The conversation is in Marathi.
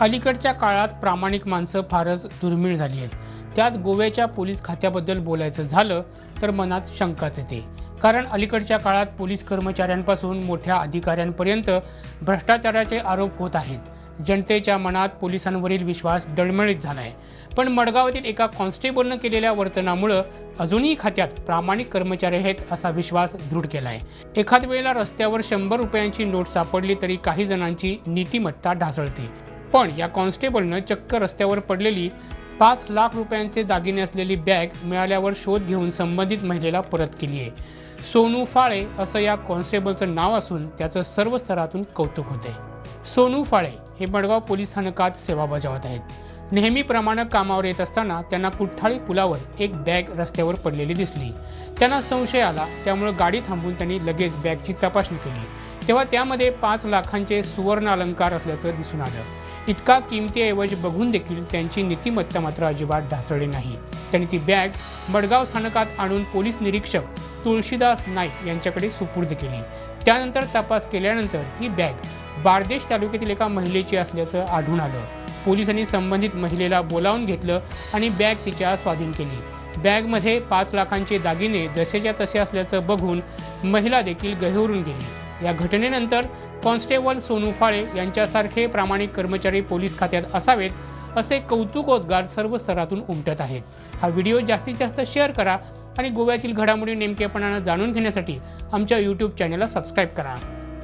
अलीकडच्या काळात प्रामाणिक माणसं फारच दुर्मिळ झाली आहेत. त्यात गोव्याच्या पोलीस खात्याबद्दल बोलायचं झालं तर मनात शंकाच येते. कारण अलीकडच्या काळात पोलीस कर्मचाऱ्यांपासून मोठ्या अधिकाऱ्यांपर्यंत भ्रष्टाचाराचे आरोप होत आहेत. जनतेच्या मनात पोलिसांवरील विश्वास डळमळीत झाला आहे पण मडगावातील एका कॉन्स्टेबलनं केलेल्या वर्तनामुळं अजूनही खात्यात प्रामाणिक कर्मचारी आहेत असा विश्वास दृढ केला आहे एखाद वेळेला रस्त्यावर शंभर रुपयांची नोट सापडली तरी काही जणांची नीतिमत्ता ढासळते. पण या कॉन्स्टेबलनं चक्क रस्त्यावर पडलेली पाच लाख रुपयांचे दागिने असलेली बॅग मिळाल्यावर शोध घेऊन संबंधित महिलेला परत केली आहे. सोनू फाळे असं या कॉन्स्टेबलचं नाव असून त्याचं सर्व स्तरातून कौतुक होते सोनू फाळे हे मडगाव पोलीस स्थानकात सेवा बजावत आहेत. नेहमीप्रमाणे कामावर येत असताना त्यांना कुठ्ठाळी पुलावर एक बॅग रस्त्यावर पडलेली दिसली. त्यांना संशय आला त्यामुळे गाडी थांबून त्यांनी लगेच बॅगची तपासणी केली. तेव्हा त्यामध्ये पाच लाखांचे सुवर्ण अलंकार असल्याचं दिसून आलं. इतका किमतीऐवज बघून देखील त्यांची नीतिमत्ता मात्र अजिबात ढासळली नाही. त्यांनी ती बॅग मडगाव स्थानकात आणून पोलीस निरीक्षक तुळशीदास नाईक यांच्याकडे सुपूर्द केली. त्यानंतर तपास केल्यानंतर ही बॅग बारदेश तालुक्यातील एका महिलेची असल्याचं आढळून आलं. पोलिसांनी संबंधित महिलेला बोलावून घेतलं आणि बॅग तिच्या स्वाधीन केली. बॅगमध्ये पाच लाखांचे दागिने जसेच्या तसे असल्याचं बघून महिला देखील गहिवरून गेली. या घटनेनंतर कॉन्स्टेबल सोनू फाळे यांच्यासारखे प्रामाणिक कर्मचारी पोलीस खात्यात असावेत असे कौतुकोद्गार सर्व स्तरातून उमटत आहेत हा व्हिडिओ जास्तीत जास्त शेअर करा आणि गोव्यातील घडामोडी नेमकेपणानं जाणून घेण्यासाठी आमच्या यूट्यूब चॅनलला सबस्क्राईब करा.